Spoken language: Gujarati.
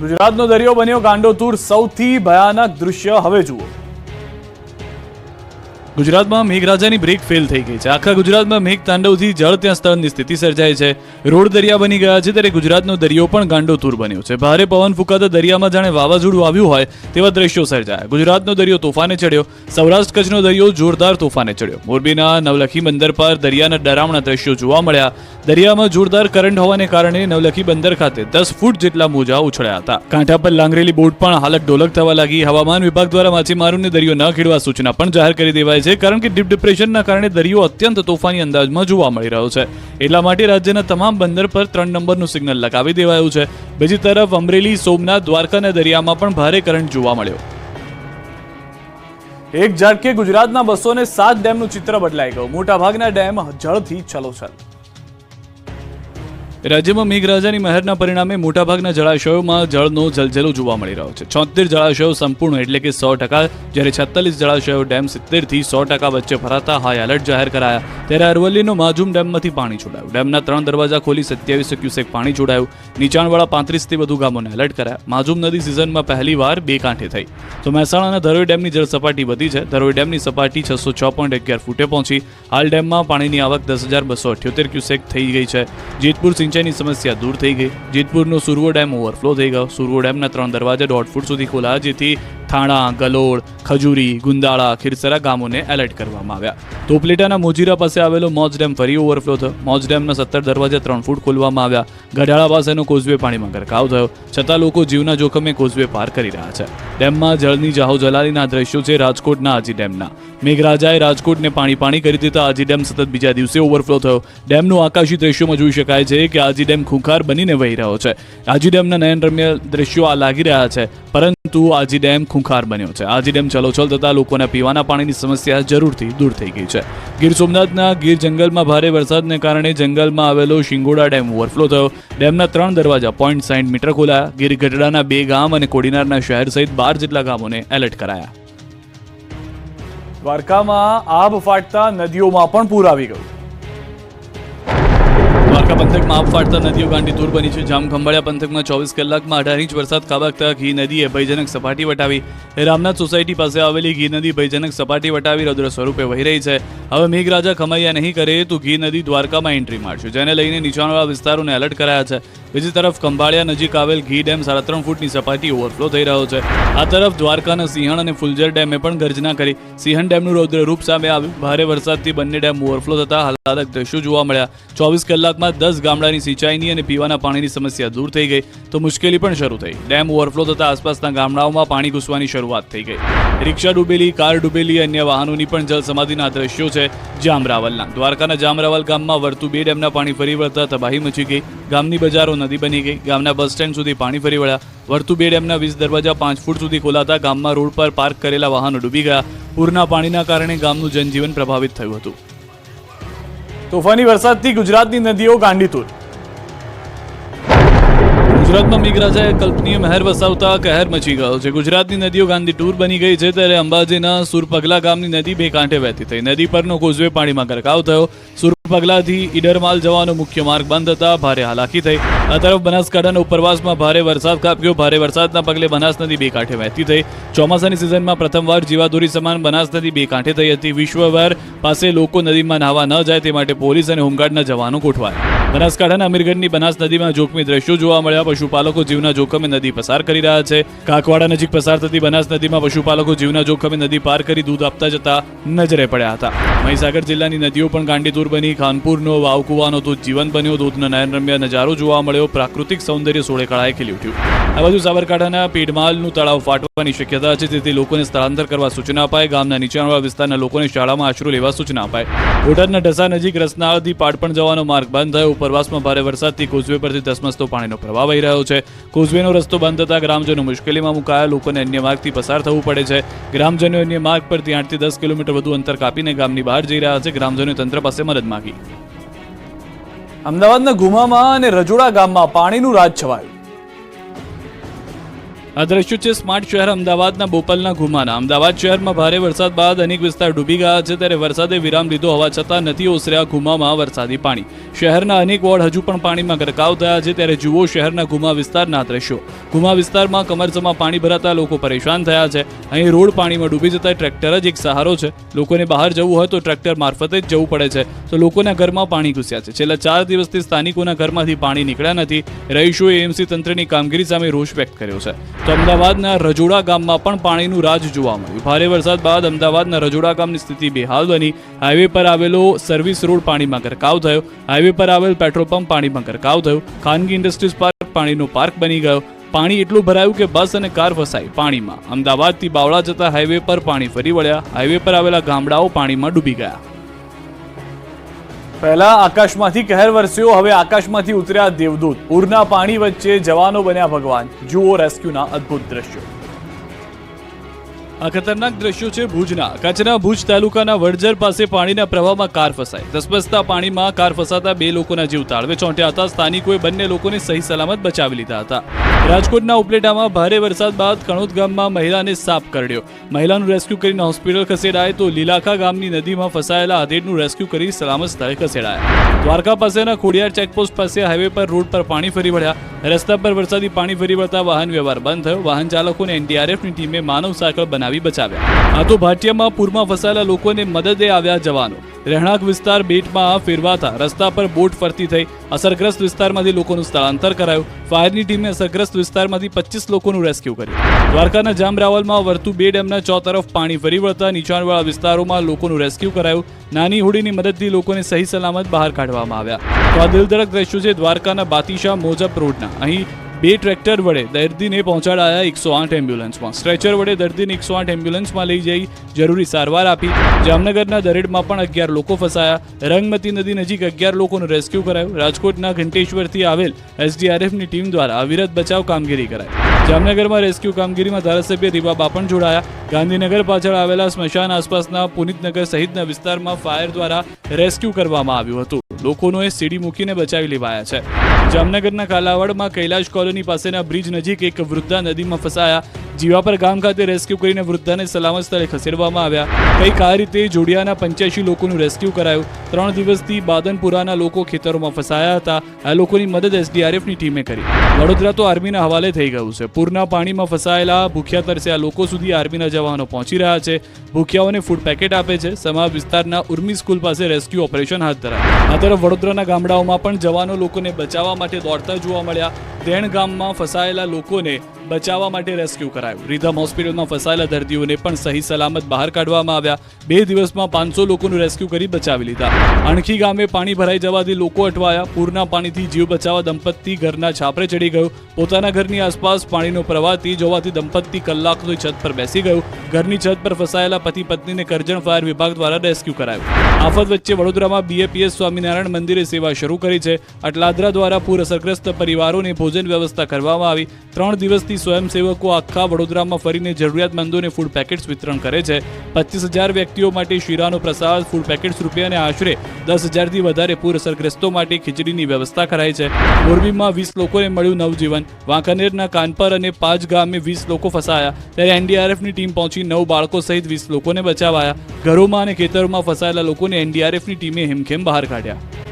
ગુજરાતનો દરિયો બન્યો ગાંડોતુર સૌથી ભયાનક દૃશ્ય. હવે જુઓ. ગુજરાતમાં મેઘરાજાની બ્રેક ફેલ થઈ ગઈ છે. આખા ગુજરાતમાં મેઘ તાંડવથી જળ ત્યાં સ્થળની સ્થિતિ સર્જાય છે. રોડ દરિયા બની ગયા છે ત્યારે ગુજરાતનો દરિયો પણ ગાંડોતુર બન્યો છે. ભારે પવન ફૂંકાતા દરિયામાં જાણે વાવાઝોડું આવ્યું હોય તેવા દ્રશ્યો સર્જાયા. ગુજરાતનો દરિયો તોફાને ચડ્યો. સૌરાષ્ટ્ર કચ્છનો દરિયો જોરદાર તોફાને ચડ્યો. મોરબીના નવલખી બંદર પર દરિયાના ડરામણા દ્રશ્યો જોવા મળ્યા. દરિયામાં જોરદાર કરંટ હોવાને કારણે નવલખી બંદર ખાતે દસ ફૂટ જેટલા મોજા ઉછળ્યા હતા. કાંઠા પર લાંગરેલી બોટ પણ હાલત ડોલક થવા લાગી. હવામાન વિભાગ દ્વારા માછીમારોને દરિયો ન ખેડવા સૂચના પણ જાહેર કરી દેવાય છે. કારણ કે ડીપ ડિપ્રેશનના કારણે દરિયો અત્યંત તોફાની અંદાજમાં જોવા મળી રહ્યો છે. એટલા માટે રાજ્યના તમામ બંદર પર ત્રણ નંબરનું સિગ્નલ લગાવી દેવાયું છે. બીજી તરફ અમરેલી, સોમનાથ દ્વારકાના દરિયામાં પણ ભારે કરંટ જોવા મળ્યો. એક ઝાટકે ગુજરાતના બસો ને સાત ડેમનું ચિત્ર બદલાઈ ગયું. મોટાભાગના ડેમ જળથી છલોછલ. રાજ્યમાં મેઘરાજાની મહેરના પરિણામે મોટાભાગના જળાશયોમાં જળનો જલજલો જોવા મળી રહ્યો છે. છોતેર જળાશયો સંપૂર્ણ, એટલે કે સો ટકા, જ્યારે છત્તાલીસ જળાશયો ડેમ સિત્તેરથી સો ટકા વચ્ચે ભરાતા હાઈ એલર્ટ જાહેર કરાયા. ત્યારે અરવલ્લીનો માજુમ ડેમમાંથી પાણી છોડાયું. ડેમના ત્રણ દરવાજા ખોલી સત્યાવીસ ક્યુસેક પાણી છોડાયું. નીચાણવાળા પાંત્રીસથી વધુ ગામોને એલર્ટ કરાયા. માજુમ નદી સિઝનમાં પહેલીવાર બે કાંઠે થઈ. તો મહેસાણાના ધરોઈ ડેમની જળ સપાટી વધી છે. ધરોઈ ડેમની સપાટી છસો છ પોઈન્ટ અગિયાર ફૂટે પહોંચી. હાલ ડેમમાં પાણીની આવક દસ હજાર બસો અઠ્યોતેર ક્યુસેક થઈ ગઈ છે. જેતપુર સિંચાઈની સમસ્યા દૂર થઈ ગઈ. જેતપુરનો સુરવો ડેમ ઓવરફ્લો થઈ ગયો. સુરવો ડેમના ત્રણ દરવાજા દોઢ ફૂટ સુધી ખોલાયા જેથી થાણા ગલોડ ખજૂરી, ગુંદાળા, ખીરસરા ગામોને એલર્ટ કરવામાં આવ્યા. તો મોજીરા પાસે આવેલો મોજ ડેમ ફરી ઓવરફ્લો થયો. મોજ ડેમના સત્તર દરવાજા ત્રણ ફૂટ ખોલવામાં આવ્યા. ગઢાળા પાસેનો કોઝવે પાણીમાં ગરકાવ થયો. છતાં લોકો જીવના જોખમે કોઝવે પાર કરી રહ્યા છે. ડેમમાં જળની જાહો જલાલીના દ્રશ્યો છે રાજકોટના આજી ડેમના. મેઘરાજાએ રાજકોટને પાણી પાણી કરી દીધા. આજી ડેમ સતત બીજા દિવસે ઓવરફ્લો થયો. ડેમનું આકાશી દ્રશ્યોમાં જોઈ શકાય છે કે આજી ડેમ ખૂંખાર બનીને વહી રહ્યો છે. આજી ડેમના નયનરમ્ય દ્રશ્યો આ લાગી રહ્યા છે. પરંતુ આજી ડેમ ખૂંખાર બન્યો છે. આજી ડેમ ચલોચલ થતા લોકોને પીવાના પાણીની સમસ્યા જરૂરથી દૂર થઈ ગઈ છે. ગીર સોમનાથના ગીર જંગલમાં ભારે વરસાદને કારણે જંગલમાં આવેલો શિંગોડા ડેમ ઓવરફ્લો થયો. ડેમના ત્રણ દરવાજા પોઈન્ટ સાઈઠ મીટર ખોલાયા ગીર ગઢડાના બે ગામ અને કોડીનારના શહેર સહિત બાર જેટલા ગામોને એલર્ટ કરાયા. દ્વારકામાં આબ ફાટતા નદીઓમાં પણ પૂર આવી ગયું. દ્વારકા પંથકમાં આબ ફાટતા નદીઓ ગાંડી દૂર બની છે. જામ ખંભાળિયા પંથકમાં ચોવીસ કલાકમાં અઢાર ઇંચ વરસાદ ખાબકતા ઘી નદીએ ભયજનક સપાટી વટાવી. રામનાથ સોસાયટી પાસે આવેલી ઘી નદી ભયજનક સપાટી વટાવી રૌદ્ર સ્વરૂપે વહી રહી છે. હવે મેઘરાજા ખમૈયા નહીં કરે તો ઘી નદી દ્વારકામાં એન્ટ્રી મારશે, જેને લઈને નીચાણવાળા વિસ્તારોને એલર્ટ કરાયા છે. બીજી તરફ ખંભાળિયા નજીક આવેલ ઘી ડેમ સાડા ત્રણ ફૂટની સપાટી ઓવરફ્લો થઈ રહ્યો છે. આ તરફ દ્વારકાના સિંહણ અને ફુલજર ડેમે પણ ગર્જના કરી. સિંહણ ડેમનું રૌદ્ર રૂપ સામે આવ્યું. ભારે વરસાદથી બંને ડેમ ઓવરફ્લો થતા હાલાદક દ્રશ્યો જોવા મળ્યા. ચોવીસ કલાકમાં દસ ગામડાની સિંચાઈની અને પીવાના પાણીની સમસ્યા દૂર થઈ ગઈ તો મુશ્કેલી પણ શરૂ થઈ. ડેમ ઓવરફ્લો થતા આસપાસના ગામડાઓમાં પાણી ઘૂસવાની શરૂઆત થઈ ગઈ. રિક્ષા ડૂબેલી, કાર ડૂબેલી, અન્ય વાહનોની પણ જલ સમાધિના દ્રશ્યો છે જામરાવલના. દ્વારકાના જામરાવલ ગામમાં વર્તુ બે ડેમના પાણી ફરી વળતા તબાહી મચી ગઈ. ગામની બજારો નદી બની ગઈ. ગામના બસ સ્ટેન્ડ સુધી પાણી ફરી વળ્યા. વર્તુ બે ડેમના વીસ દરવાજા પાંચ ફૂટ સુધી ખોલાતા ગામમાં રોડ પર પાર્ક કરેલા વાહનો ડૂબી ગયા. પૂરના પાણીના કારણે ગામનું જનજીવન પ્રભાવિત થયું હતું. તોફાની વરસાદથી ગુજરાતની નદીઓ ગાંડીતુર. ગુજરાતમાં મેઘરાજાએ કલ્પનીય મહેર વસાવતા કહેર મચી ગયો છે. ગુજરાતની નદીઓ ગાંધી ટૂર બની ગઈ છે ત્યારે અંબાજીના સુરપગલા ગામની નદી બે કાંઠે વહેતી થઈ. નદી પરનો કોઝવે પાણીમાં ગરકાવ થયો. સુરપગલાથી ઈડરમાલ જવાનો મુખ્ય માર્ગ બંધ હતા. ભારે હાલાકી થઈ. આ તરફ બનાસકાંઠાના ઉપરવાસમાં ભારે વરસાદ કાપ્યો ભારે વરસાદના પગલે બનાસ નદી બે કાંઠે વહેતી થઈ. ચોમાસાની સિઝનમાં પ્રથમવાર જીવાદોરી સમાન બનાસ નદી બે કાંઠે થઈ હતી. વિશ્વભર પાસે લોકો નદીમાં નાહવા ન જાય તે માટે પોલીસ અને હોમગાર્ડના જવાનો ગોઠવાયા. બનાસકાંઠાના અમીરગઢની બનાસ નદીમાં જોખમી દ્રશ્યો જોવા મળ્યા. પશુપાલકો જીવના જોખમે નદી પસાર કરી રહ્યા છે. કાકવાડા નજીક પસાર થતી બનાસ નદીમાં પશુપાલકો જીવના જોખમે નદી પાર કરી દૂધ આપતા જતા નજરે પડ્યા હતા. મહીસાગર જિલ્લાની નદીઓ પણ ગાંડીતુર બની. ખાનપુરનો, વાવકુવાનો તો જીવન બન્યો. દૂધનો નયનરમ્ય નજારો જોવા મળ્યો. પ્રાકૃતિક સૌંદર્ય સોળે કળાએ ખીલી ઉઠ્યું. આ બાજુ સાબરકાંઠાના પીડમાલનું તળાવ ફાટવાની શક્યતા છે. તેથી લોકોને સ્થળાંતર કરવા સૂચના અપાય ગામના નીચાણવાળા વિસ્તારના લોકોને શાળામાં આશરો લેવા સૂચના અપાય બોટાદના ઢસા નજીક રસનાળથી પાટપણ જવાનો માર્ગ બંધ થયો. ઉપરવાસમાં ભારે વરસાદથી કોઝવે પરથી ધસમસતો પાણીનો પ્રવાહ વહી રહ્યો છે. કોઝવેનો રસ્તો બંધ થતા ગ્રામજનો મુશ્કેલીમાં મુકાયા. લોકોને અન્ય માર્ગથી પસાર થવું પડે છે. ગ્રામજનો અન્ય માર્ગ પરથી આઠથી દસ કિલોમીટર વધુ અંતર કાપીને ગામની બહાર જઈ રહ્યા છે. ગ્રામજનોએ તંત્ર પાસે મદદ માંગી. અમદાવાદના ગુમામાં અને રજોડા ગામમાં પાણીનું રાજ છવાયું. આ દ્રશ્યો છે સ્માર્ટ શહેર અમદાવાદના બોપલના ગુમાના અમદાવાદ શહેરમાં ભારે વરસાદ બાદ અનેક વિસ્તાર ડૂબી ગયા છે ત્યારે વરસાદે વિરામ લીધો હોવા છતાં નથી ઓસર્યા ગુમામાં વરસાદી પાણી. શહેરના અનેક વોર્ડ હજુ પણ પાણીમાં ગરકાવ થયા છે ત્યારે જુઓ શહેરના ગુમા વિસ્તારના દ્રશ્યો. ગુમા વિસ્તારમાં કમરસમાં પાણી ભરાતા લોકો પરેશાન થયા છે. અહીં રોડ પાણીમાં ડૂબી જતા ટ્રેક્ટર જ એક સહારો છે. લોકોને બહાર જવું હોય તો ટ્રેક્ટર મારફતે જ જવું પડે છે. તો લોકોના ઘરમાં પાણી ઘૂસ્યા છે. છેલ્લા ચાર દિવસથી સ્થાનિકોના ઘરમાંથી પાણી નીકળ્યા નથી. રહીશોએ એમસી તંત્રની કામગીરી સામે રોષ વ્યક્ત કર્યો છે. તો અમદાવાદના રજોડા ગામમાં પણ પાણીનું રાજ જોવા મળ્યું. ભારે વરસાદ બાદ અમદાવાદના રજોડા ગામની સ્થિતિ બેહાલ બની. હાઈવે પર આવેલો સર્વિસ રોડ પાણીમાં ગરકાવ થયો. હાઈવે પર આવેલ પેટ્રોલ પંપ પાણીમાં ગરકાવ થયો. ખાનગી ઇન્ડસ્ટ્રીઝ પાર્ક પાણીનો પાર્ક બની ગયો. પાણી એટલું ભરાયું કે બસ અને કાર ફસાઈ પાણીમાં. અમદાવાદથી બાવળા જતા હાઈવે પર પાણી ફરી વળ્યા. હાઈવે પર આવેલા ગામડાઓ પાણીમાં ડૂબી ગયા. પહેલા આકાશમાંથી કહેર વરસ્યો, હવે આકાશમાંથી ઉતર્યા દેવદૂત. પૂરના પાણી વચ્ચે જવાનો બન્યા ભગવાન. જુઓ રેસ્ક્યુના અદ્ભુત દ્રશ્યો. આ ખતરનાક દ્રશ્યો છે ભુજના. કચ્છના ભુજ તાલુકાના વડજર પાસે પાણીના પ્રવાહમાં કાર ફસાઈ. ધસમસતા પાણીમાં કાર ફસાતા બે લોકોના જીવ તાળવે ચોંટ્યા હતા સ્થાનિકોએ બંને લોકોને સહી સલામત બચાવી લીધા હતા. રાજકોટના ઉપલેટામાં ભારે વરસાદ બાદ કણોદ ગામમાં મહિલાને સાપ કરડ્યો. મહિલાનું રેસ્ક્યુ કરીને હોસ્પિટલ ખસેડાય તો લીલાખા ગામની નદીમાં ફસાયેલા આધેડનું રેસ્ક્યુ કરી સલામત સ્થળે ખસેડાયા. દ્વારકા પાસેના ખોડિયાર ચેકપોસ્ટ પાસે હાઈવે પર રોડ પર પાણી ફરી વળ્યા. રસ્તા પર વરસાદી પાણી ફરી વળતા વાહન વ્યવહાર બંધ થયો. વાહન ચાલકોને એનડીઆરએફની ટીમે માનવ સાયકલ બનાવી બચાવ્યા. આ તો ભાટિયામાં પૂરમાં ફસાયેલા લોકોને મદદે આવ્યા જવાનો. રહેણાંક વિસ્તાર બેટમાં ફેરવાતા રસ્તા પર બોટ ફરતી થઈ અસરગ્રસ્ત વિસ્તારમાંથી લોકોનું સ્થળાંતર કરાયું. ફાયરની ટીમે અસરગ્રસ્ત વિસ્તારમાંથી પચીસ લોકોનું રેસ્ક્યુ કર્યું. દ્વારકાના જામરાવલમાં વર્તુ બે ડેમના ચો તરફ પાણી ફરી વળતા નીચાણવાળા વિસ્તારોમાં લોકોનું રેસ્ક્યુ કરાયું. નાની હોડીની મદદથી લોકોને સહી સલામત બહાર કાઢવામાં આવ્યા. તો આ દિલધડક દ્રશ્યો છે દ્વારકાના બાતીશા મોજબ રોડના. અહીં બે ટ્રેક્ટર વડે દર્દીને પહોંચાડાયા એકસો આઠ એમ્બ્યુલન્સમાં. સ્ટ્રેચર વડે દર્દીને એકસો આઠ એમ્બ્યુલન્સમાં લઈ જઈ જરૂરી સારવાર આપી. જામનગરના દરેડમાં પણ અગિયાર લોકો ફસાયા. રંગમતી નદી નજીક અગિયાર લોકોનું રેસ્ક્યુ કરાયું. રાજકોટના ઘંટેશ્વરથી આવેલ એસડીઆરએફની ટીમ દ્વારા અવિરત બચાવ કામગીરી કરાઈ. જામનગરમાં રેસ્ક્યુ કામગીરીમાં ધારાસભ્ય રીવા બાપણ જોડાયા. ગાંધીનગર પાછળ આવેલા સ્મશાન આસપાસના પુનિતનગર સહિતના વિસ્તારમાં ફાયર દ્વારા રેસ્ક્યુ કરવામાં આવ્યું હતું. લોકોને સીડી મૂકીને બચાવી લેવાયા છે. જામનગરના કાલાવાડમાં કૈલાશ કોલોની પાસેના બ્રિજ નજીક એક વૃદ્ધા નદીમાં ફસાયા જીવાપર ગામ ખાતે રેસ્ક્યુ કરીને વૃદ્ધાને સલામત સ્થળે ખસેડવામાં આવ્યા. કંઈક આ રીતે જોડિયાના પંચ્યાસી લોકોનું રેસ્ક્યુ કરાયું. ત્રણ દિવસથી બાદનપુરાના લોકો ખેતરોમાં ફસાયા હતા. આ લોકોની મદદ એસડીઆરએફની ટીમે કરી. વડોદરા તો આર્મીના હવાલે થઈ ગયું છે. પૂરના પાણીમાં ફસાયેલા ભૂખ્યા તરસ્યા લોકો સુધી આર્મીના જવાનો પહોંચી રહ્યા છે. ભૂખ્યાઓને ફૂડ પેકેટ આપે છે. સમા વિસ્તારના ઉર્મી સ્કૂલ પાસે રેસ્ક્યુ ઓપરેશન હાથ ધરાયું. આ તરફ વડોદરાના ગામડાઓમાં પણ જવાનો લોકોને બચાવવા માટે દોડતા જોવા મળ્યા. દેણ ગામમાં ફસાયેલા લોકોને બચાવવા માટે રેસ્ક્યુ કરાયું. રીધમ હોસ્પિટલમાં ફસાયેલા દર્દીઓને પણ સહી સલામત બહાર કાઢવામાં આવ્યા. બે દિવસમાં પાંચસો લોકોનું રેસ્ક્યુ કરી બચાવી લીધા. અણખી ગામે પાણી ભરાઈ જવાથી લોકો અટવાયા. પૂરના પાણીથી જીવ બચાવવા દંપતી ઘરના છાપરે ચડી ગયું. પોતાના ઘરની આસપાસ પાણીનો પ્રવાહ તેજ હોવાથી દંપતી કલાકથી છત પર બેસી ગયું. ઘરની છત પર ફસાયેલા પતિ પત્નીને કરજણ ફાયર વિભાગ દ્વારા રેસ્ક્યુ કરાયું. આફત વચ્ચે વડોદરામાં બીએપીએસ સ્વામિનારાયણ મંદિરે સેવા શરૂ કરી છે. અટલાદરા દ્વારા પૂર અસરગ્રસ્ત પરિવારોને ભોજન વ્યવસ્થા કરવામાં આવી. ત્રણ દિવસથી સ્વયંસેવકો આખા વડોદરામાં ફરીને જરૂરિયાતમંદોને ફૂડ પેકેટ્સ વિતરણ કરે છે. પચીસ હજાર વ્યક્તિઓ માટે શીરાનો પ્રસાદ ફૂડ પેકેટ્સ રૂપિયા અને આશરે દસ હજારથી વધારે પૂર અસરગ્રસ્તો માટે ખીચડીની વ્યવસ્થા કરાઈ છે. મોરબીમાં વીસ લોકોને મળ્યું નવજીવન. વાંકાનેરના કાનપર અને પાંચ ગામે વીસ લોકો ફસાયા. ત્યારે એનડીઆરએફની ટીમ પહોંચી નવ બાળકો સહિત વીસ લોકોને બચાવાયા. ઘરોમાં અને ખેતરોમાં ફસાયેલા લોકોને એનડીઆરએફની ટીમે હિમખેમ બહાર કાઢ્યા.